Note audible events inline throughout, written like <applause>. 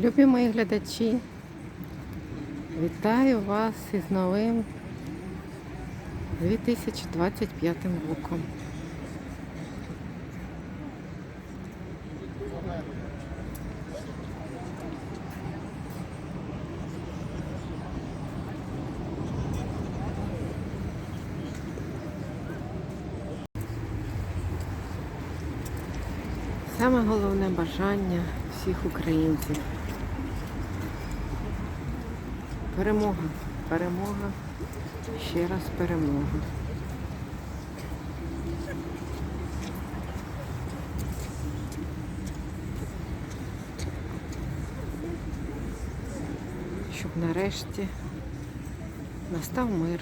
Любі мої глядачі, вітаю вас із новим 2025 роком. Саме головне бажання всіх українців. Перемога, перемога, ще раз перемога. Щоб нарешті настав мир.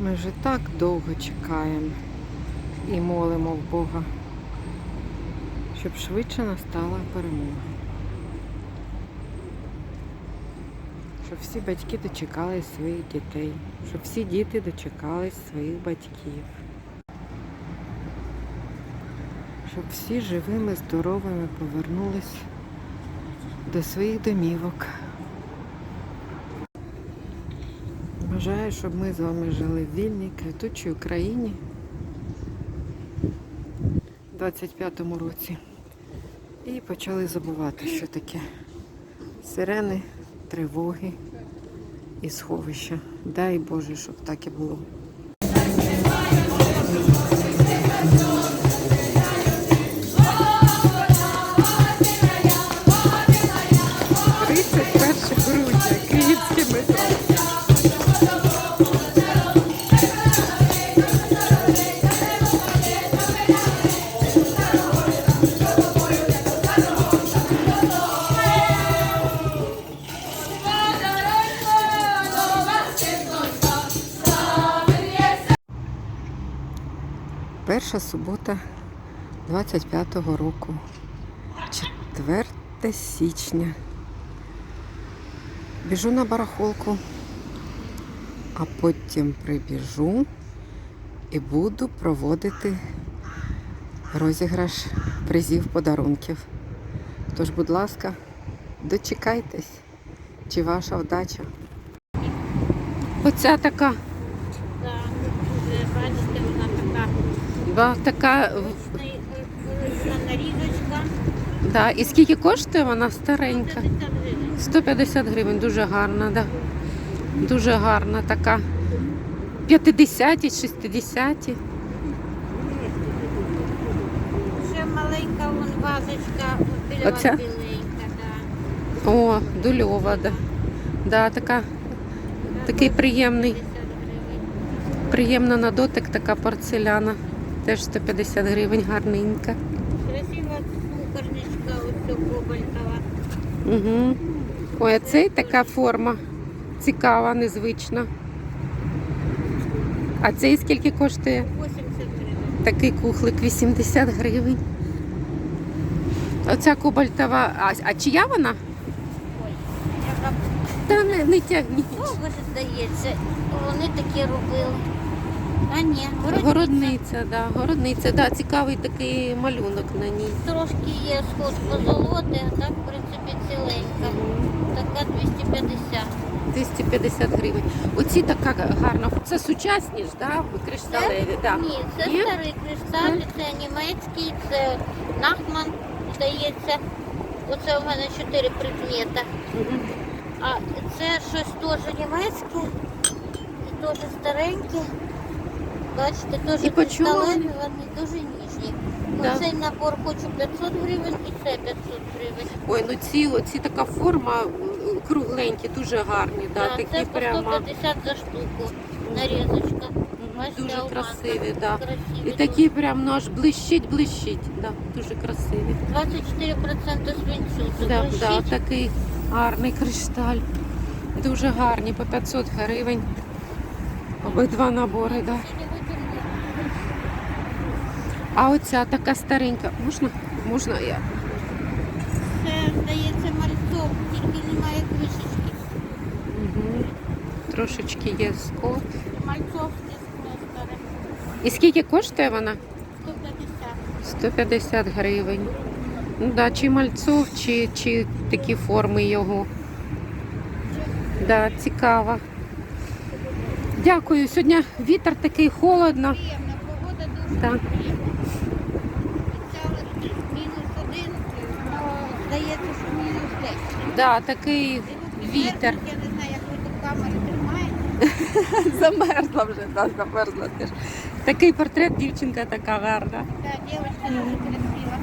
Ми вже так довго чекаємо і молимо в Бога, щоб швидше настала перемога. Щоб всі батьки дочекались своїх дітей, щоб всі діти дочекались своїх батьків. Щоб всі живими, здоровими повернулись до своїх домівок. Бажаю, щоб ми з вами жили в вільній, квітучій Україні у 25-му році. І почали забувати, що таке сирени, тривоги і сховища. Дай Боже, щоб так і було. Перша субота 25-го року. 4 січня. Біжу на барахолку, а потім прибіжу і буду проводити розіграш призів подарунків. Тож, будь ласка, дочекайтесь, чи ваша вдача. Оця така, Так, вже бачите, вона така да, така, нарізочка. да. І скільки коштує вона старенька? 50 гривень. 150 гривень, дуже гарна, да. Дуже гарна така. 50-ті, 60-ті. Ще маленька вон вазочка, біля Оця? біленька, да. О, дульова, да. Да, така, такий приємний, приємна на дотик така порцеляна. Теж 150 гривень, гарненька. Красива кукорничка, ось кобальтова. Угу. Ой, а це така форма цікава, незвична. А цей скільки коштує? 80 гривень. Такий кухлик 80 гривень. Оця кобальтова. А, а чия вона? Ой, яка Та не, не тягніть. довго ж здається. Вони такі робили. А ні, городниця. Городниця, да, городниця, да, цікавий такий малюнок на ній. Трошки є сход позолоти, а так, в принципі, ціленька. Така 250. 250 гривень. Оці така гарна. Це сучасні ж, да? кришталеві. Да. Ні, це Є? старий кришталь, це німецький, це Нахман, здається. Оце у мене чотири предмета. Мгм. А це щось теж німецьке, і теж стареньке. Бачите, теж І кришталеві, вони? дуже ніжні. Да. Оцей набор хочу 500 гривень і це 500 гривень. Ой, ну ці, оці така форма е, кругленькі, дуже гарні, да, Да, такі це по прямо 150 за штуку. Нарізочка. Бачите, дуже алмазна, красиві, да. красиві І такі прям ну, аж блищить, блищить. Да, дуже красиві. 24% свинцю. Це Да, блищить. да, такий гарний кришталь. Дуже гарні, по 500 гривень. Обидва набори, да. А оця така старенька. Можна? Можна я? Це, здається, мальцов, тільки немає кришечки. Угу. Трошечки є скот. Мальцов старе. І скільки коштує вона? 150. 150 гривень. Ну да, чи мальцов, чи, чи такі форми його. Да, цікаво. Дякую. Сьогодні вітер такий холодно. Так. мінус один, здається, що мінус 10. Да, такий Вітер. Я не знаю, як ви ту камеру тримаєте. <laughs> замерзла вже, да, замерзла теж. Такий портрет дівчинка така гарна. Так, дівчинка дуже красива.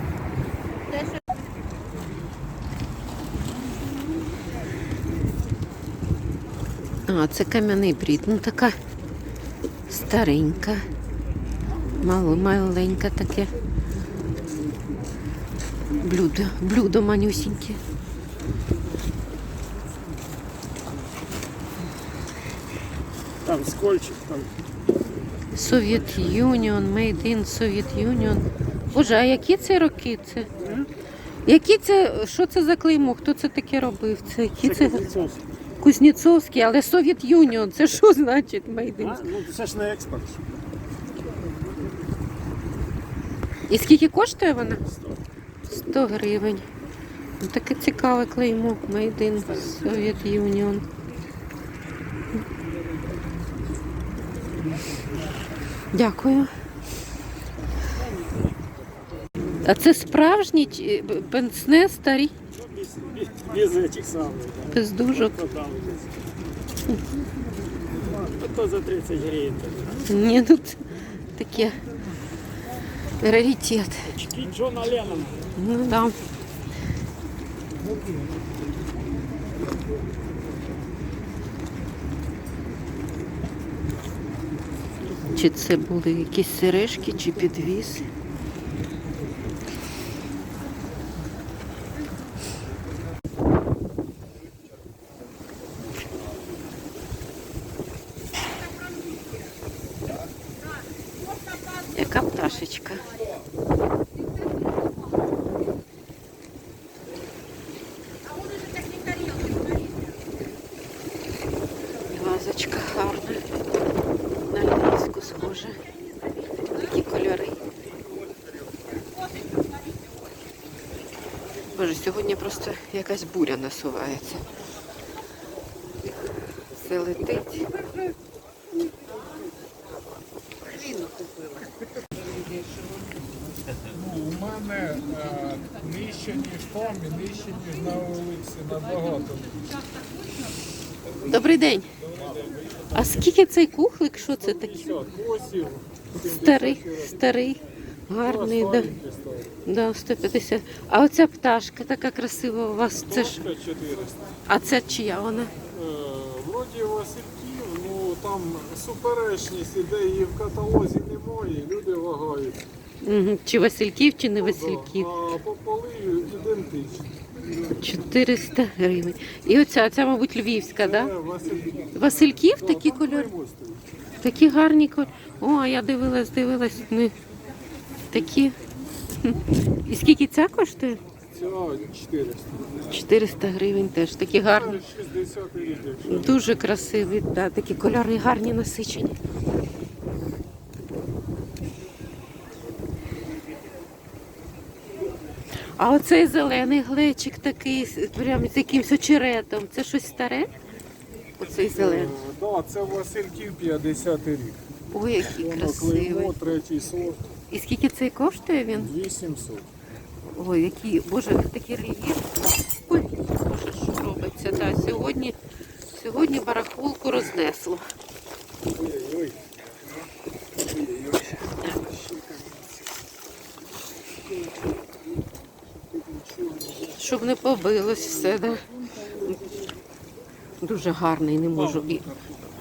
А, це кам'яний брід. Ну така старенька. Мало, маленька таке. Блюдо, блюдо манюсіньке. Там скольчик, там Совєт Юніон, Made in Совєт Юніон. Боже, а які це роки? Це? Які це, що це за клеймо? Хто це таке робив? Це які це? Кузнєцовський, але Совєт Юніон. Це що значить Made in? А, ну це ж не експорт. І скільки коштує вона? 100 гривень. Ну, таке цікаве клеймо. Made in Совєт Юніон. Дякую. А це справжні чи- б- пенсне старі Без, этих самых. Без дужок. Кто за 30 гривен? Ні, тут таке раритет. Очки Джона Леннона. Ну да. Чи це були якісь сережки, чи підвіси? Яка пташечка? Вазочка гарна. На львівську схожа. Такі кольори. Боже, сьогодні просто якась буря насувається. Все летить. Ну, у мене нижче, ніж там і нижче, ніж на вулиці, набагато. Добрий день. Скільки цей кухлик? Що це таке? Старий, старий, гарний, да. Да, 150. А оця пташка така красива у вас. Це ж. 400. А це чия вона? Е, Вроді Васильків, ну там суперечність іде, її в каталозі немає, люди вагають. Чи Васильків, чи не Ну. Васильків. А по полию ідентичні. 400 гривень. І оця, ця, мабуть, львівська, Це да? Васильків. Такі кольори. Такі гарні кольори. О, я дивилась, дивилась. Ну, такі. І скільки ця коштує? Ця 400. 400 гривень теж. Такі гарні. Це 60 рік, якщо. Дуже красиві, да, такі кольори гарні насичені. А оцей зелений глечик такий, прям з якимось очеретом. Це щось старе? Оцей зелений. Е, Да, це Васильків 50 рік. Ой, який Воно красивий. клеймо, третій сорт, І скільки цей коштує він? 800. Ой, який, боже, такий рельєф. Ой, боже, що робиться? Да, сьогодні, сьогодні барахолку рознесло. Ой-ой-ой. Щоб не побилось все, да? Дуже гарний, не можу. І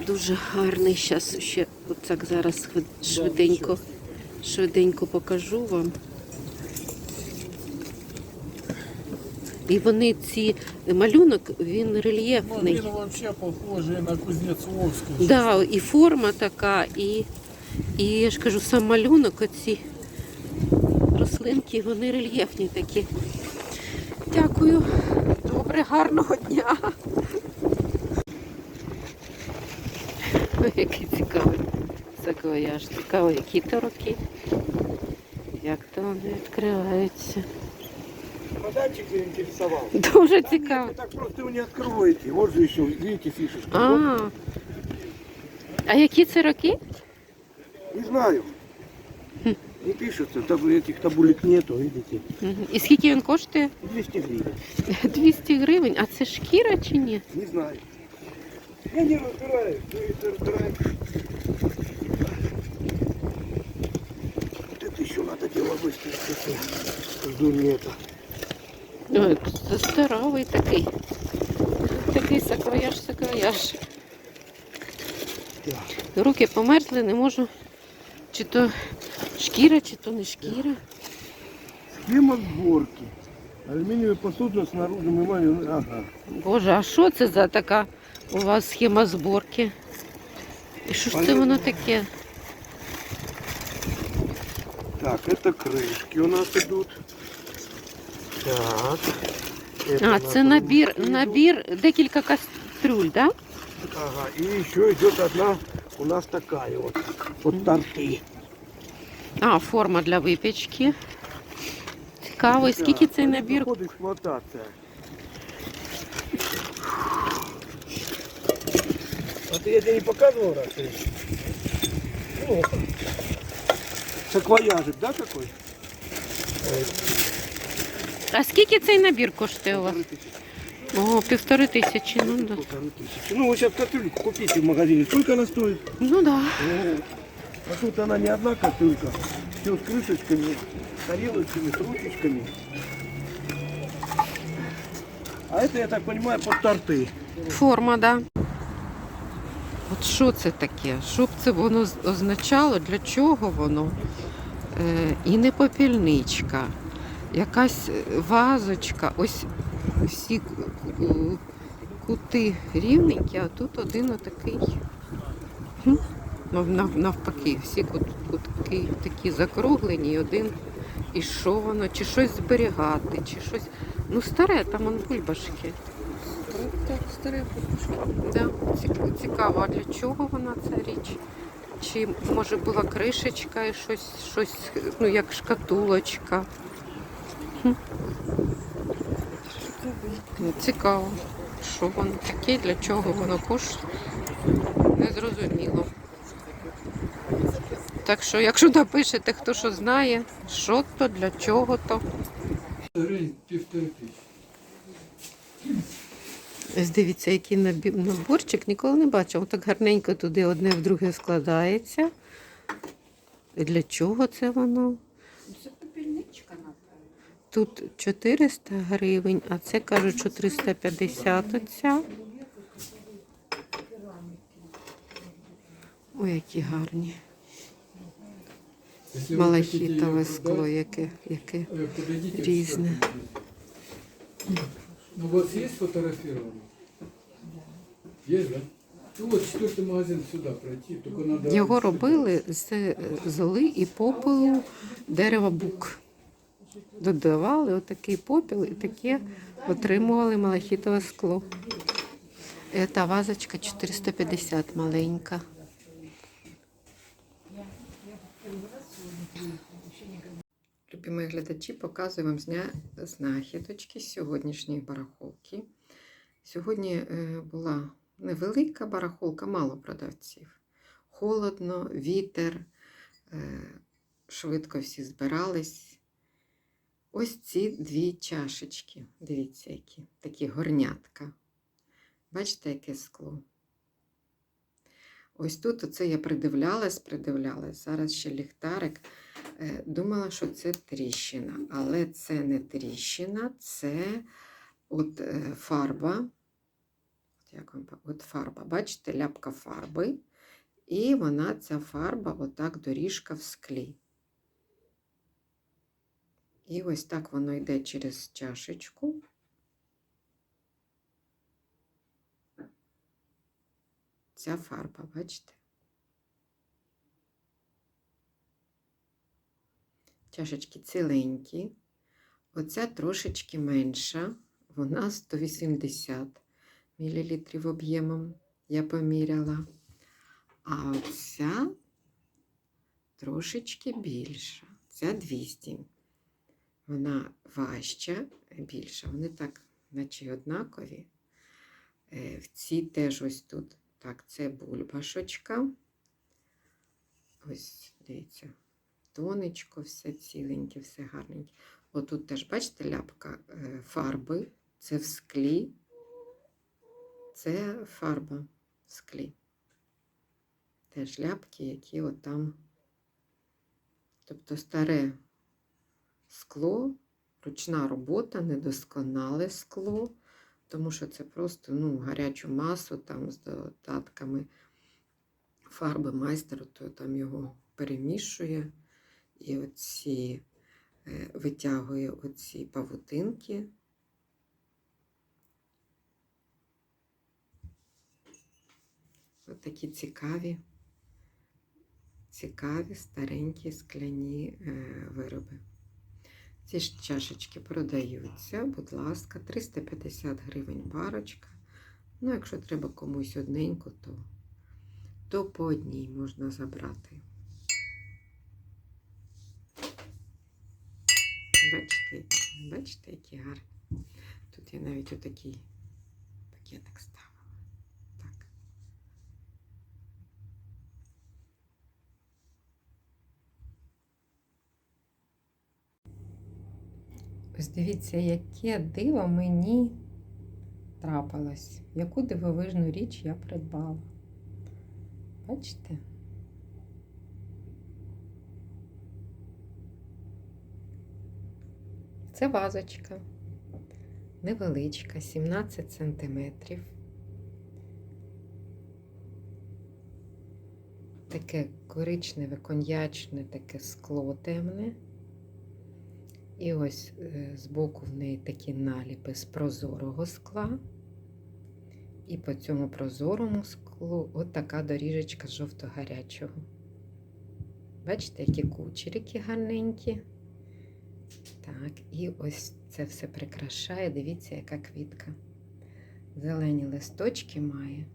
дуже гарний. Зараз ще так зараз швиденько, швиденько покажу вам. І вони ці малюнок, він рельєфний. він взагалі похожий на Кузнєцовську. Да, і форма така, і, і я ж кажу, сам малюнок, оці рослинки, вони рельєфні такі. Дякую. Добре, гарного дня. Ой, який цікавий саквояж. Цікаво, які то роки. Як то вони відкриваються. чемоданчик заинтересовал. Дуже цікаво. так просто не откроете. Вот же еще, видите, фишечка. А, а які це роки? Не знаю. Не пишется, таб- этих табулек нету, видите. Мгм. І скільки він коштує? 200 гривен. 200 <laughs> гривень. А це шкіра чи ні? Не знаю. Я не разбираюсь, ну это разбираюсь. Вот это еще надо дело быстрее. Жду не это. Ой, це здоровий такий. Такий саквояж, саквояж. Так. Руки померзли, не можу. Чи то шкіра, чи то не шкіра. Схема сборки. Алюминиевая посуда с наружным эмалью. Ага. Боже, а що це за така у вас схема зборки? І що ж це воно таке? Так, это крышки у нас идут. Так. Это А, у нас це набір, ручки идут. набір декілька кастрюль, так? Да? Ага, и еще идет одна у нас такая вот. Вот торты. А, форма для випічки. Цікаво, і скільки цей набір? Ход эксплуатация. А ты это не показывал раз? или? Ну, саквояжик, да, такой? А скільки цей набір коштує у вас? Полторы тысячи. О, півтори тисячі, ну да. Полторы тысячи. Ну, вы сейчас кастрюльку купите в магазине. Сколько она стоит? Ну да. Ну, А тут она не одна кастрюлька. Все с крышечками, тарелочками, с ручечками. А это, я так понимаю, под торты. Форма, да. От що це таке? Що б це воно з- означало? Для чого воно? Е, і не попільничка, якась е, вазочка. Ось всі ку- ку- кути рівненькі, а тут один отакий. Нав- Навпаки, всі кутки такі закруглені, і один. І що воно? Чи щось зберігати, чи щось. Ну, старе, там он бульбашки. Так, старе Да, цік- цікаво, а для чого вона ця річ? Чи може була кришечка і щось, щось ну як шкатулочка? Хм. Ну, Цікаво, що воно таке, для чого воно коштує. Незрозуміло. Так що, якщо напишете, хто що знає, що то, для чого то. Півтори. Ось дивіться, який наборчик, ніколи не бачив. Так гарненько туди одне в друге складається. І для чого це воно? Це попільничка, напевно. Тут 400 гривень, а це кажуть, що 350 оця. Ой, які гарні. Якщо ви хочете її Малахітове скло, яке, яке. е, різне. Ну, у вас есть сфотографировано? Есть, да? Ну вот четвертый магазин сюда пройти, только надо... Його робили з золи і попелу дерева бук. Додавали отакий попіл і таке отримували малахітове скло. Та вазочка 450 маленька. Любі мої глядачі, показую вам знахідочки з сьогоднішньої барахолки. Сьогодні е, була невелика барахолка, мало продавців. Холодно, вітер, е, швидко всі збирались. Ось ці дві чашечки. Дивіться, які такі горнятка. Бачите, яке скло? Ось тут оце я придивлялась, придивлялась. Зараз ще ліхтарик. Е, Думала, що це тріщина, але це не тріщина, це от е, фарба. Як вам, от фарба, бачите, ляпка фарби. І вона, ця фарба, отак доріжка в склі. І ось так воно йде через чашечку. Ця фарба, бачите? Чашечки ціленькі. Оця трошечки менша, вона 180 мл об'ємом, я поміряла. А оця трошечки більша. Ця 200. Вона важча, більша. Вони так, наче однакові. Е, В цій теж ось тут. Так, це бульбашочка. Ось, дивіться, тонечко, все ціленьке, все гарненьке. Отут теж, бачите, ляпка е, фарби. Це в склі. Це фарба в склі. Теж ляпки, які от там. Тобто старе скло, ручна робота, недосконале скло, тому що це просто ну, гарячу масу там з додатками фарби майстер, то там його перемішує і оці е, витягує оці павутинки. Ось такі цікаві, цікаві старенькі скляні е, вироби. Ці ж чашечки продаються, будь ласка, 350 гривень парочка. Ну, якщо треба комусь одненьку, то, то по одній можна забрати. Бачите, бачите, які гарні. Тут я навіть отакий пакетик ставила. Ось дивіться, яке диво мені трапилось. Яку дивовижну річ я придбала. Бачите? Це вазочка. Невеличка, 17 сантиметрів. Таке коричневе, коньячне, таке скло темне. І ось е, збоку в неї такі наліпи з прозорого скла. І по цьому прозорому склу от така доріжечка жовто-гарячого. Бачите, які кучерики гарненькі. Так, і ось це все прикрашає. Дивіться, яка квітка. Зелені листочки має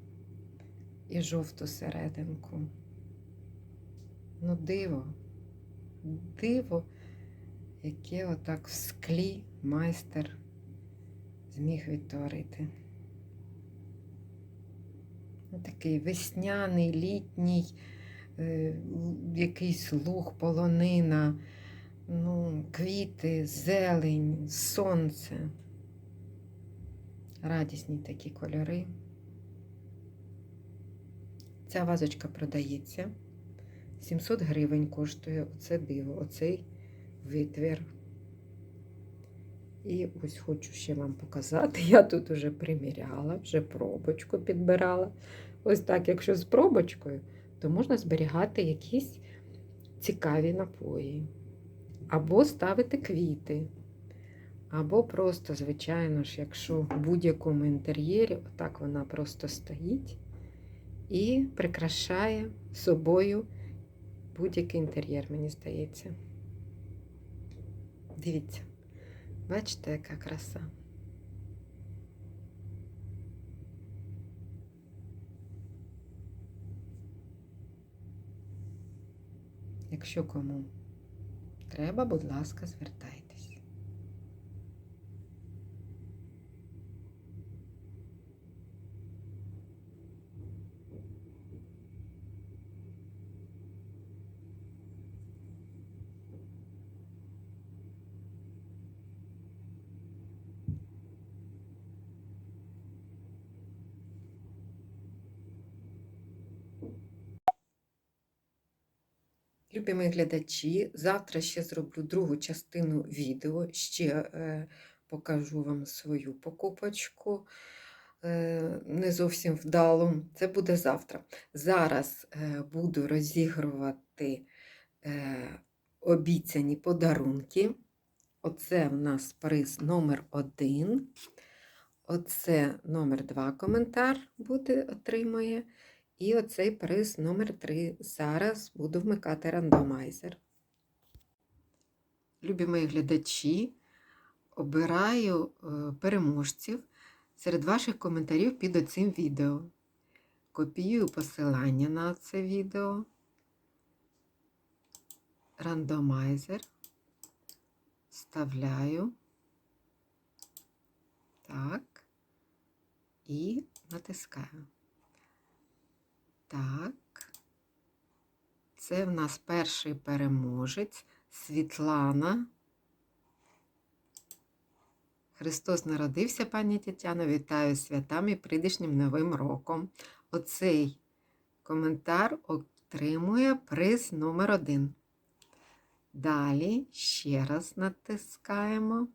і жовту серединку. Ну, диво, диво яке отак в склі майстер зміг відтворити. Такий весняний, літній, е, якийсь луг, полонина, ну, квіти, зелень, сонце. Радісні такі кольори. Ця вазочка продається. 700 гривень коштує оце диво, оцей витвір. І ось хочу ще вам показати. <laughs> Я тут уже приміряла, вже пробочку підбирала. Ось так, якщо з пробочкою, то можна зберігати якісь цікаві напої. Або ставити квіти. Або просто, звичайно ж, якщо в будь-якому інтер'єрі, отак вона просто стоїть і прикрашає собою будь-який інтер'єр, мені здається. Дивіться, бачите, яка краса. Якщо кому треба, будь ласка, звертайтесь. Любі глядачі, завтра ще зроблю другу частину відео, ще е, покажу вам свою покупочку. Е, не зовсім вдалу. Це буде завтра. Зараз е, буду розігрувати е, обіцяні подарунки. Оце в нас приз номер один. Оце номер два коментар буде, отримає. І оцей приз номер 3 Зараз буду вмикати рандомайзер. Любі мої глядачі, обираю е, переможців серед ваших коментарів під оцим відео. Копіюю посилання на це відео. Рандомайзер. Вставляю. Так. І натискаю. Так. Це в нас перший переможець Світлана. Христос народився, пані Тетяно. Вітаю святами і прийдешнім Новим роком. Оцей коментар отримує приз номер один. Далі ще раз натискаємо.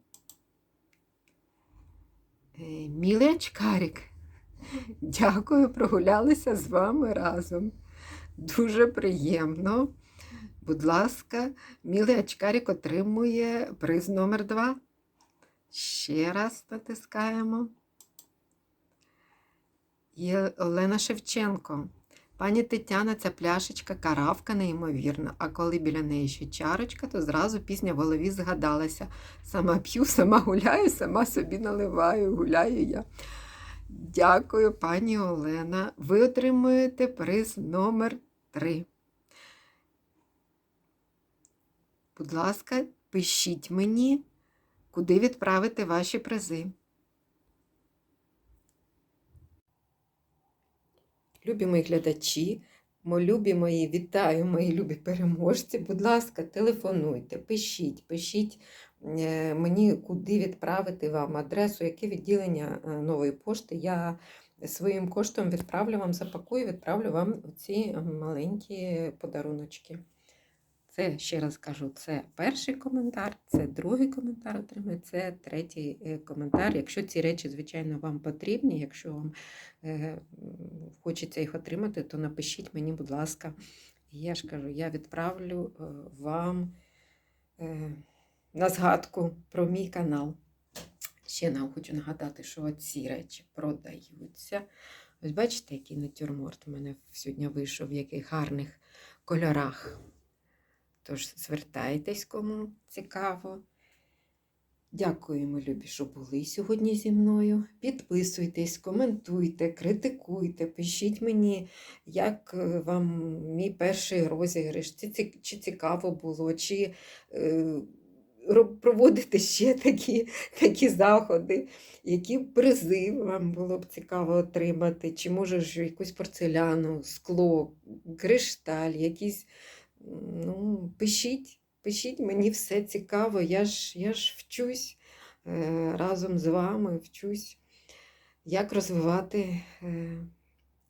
Е, Мілий очкарик. <laughs> Дякую, прогулялися з вами разом. Дуже приємно. Будь ласка, мілий очкарик отримує приз номер два. Ще раз натискаємо. Є Олена Шевченко. Пані Тетяна, ця пляшечка каравка неймовірна, а коли біля неї ще чарочка, то зразу пісня в голові згадалася. Сама п'ю, сама гуляю, сама собі наливаю, гуляю я. Дякую, пані Олена. Ви отримуєте приз номер 3. Будь ласка, пишіть мені, куди відправити ваші призи. Любі мої глядачі, любі мої, вітаю, мої любі переможці. Будь ласка, телефонуйте, пишіть, пишіть мені, куди відправити вам адресу, яке відділення е, нової пошти. Я своїм коштом відправлю вам, запакую, відправлю вам ці маленькі подаруночки. Це, ще раз кажу, це перший коментар, це другий коментар отримає, це третій е, коментар. Якщо ці речі, звичайно, вам потрібні, якщо вам е, хочеться їх отримати, то напишіть мені, будь ласка. Я ж кажу, я відправлю е, вам е, на згадку про мій канал. Ще нам хочу нагадати, що ці речі продаються. Ось бачите, який натюрморт у мене сьогодні вийшов, в яких гарних кольорах. Тож звертайтесь, кому цікаво. Дякуємо, любі, що були сьогодні зі мною. Підписуйтесь, коментуйте, критикуйте, пишіть мені, як е, вам мій перший розіграш, чи, цікаво було, чи ро- проводите ще такі, такі заходи, які призи вам було б цікаво отримати, чи може ж якусь порцеляну, скло, кришталь, якісь. Ну, пишіть, пишіть, мені все цікаво. Я ж, я ж вчусь е, разом з вами, вчусь, як розвивати е,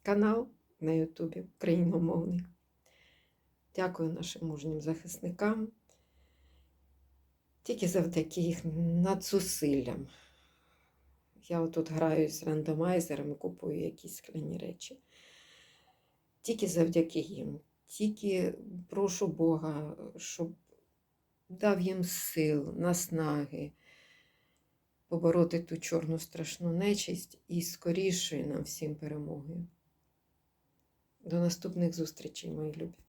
канал на Ютубі україномовний. Дякую нашим мужнім захисникам. Тільки завдяки їх надзусиллям. Я отут граю з рандомайзерами, купую якісь скляні речі. Тільки завдяки їм. Тільки прошу Бога, щоб дав їм сил, наснаги побороти ту чорну страшну нечисть і скорішої нам всім перемоги. До наступних зустрічей, мої любі.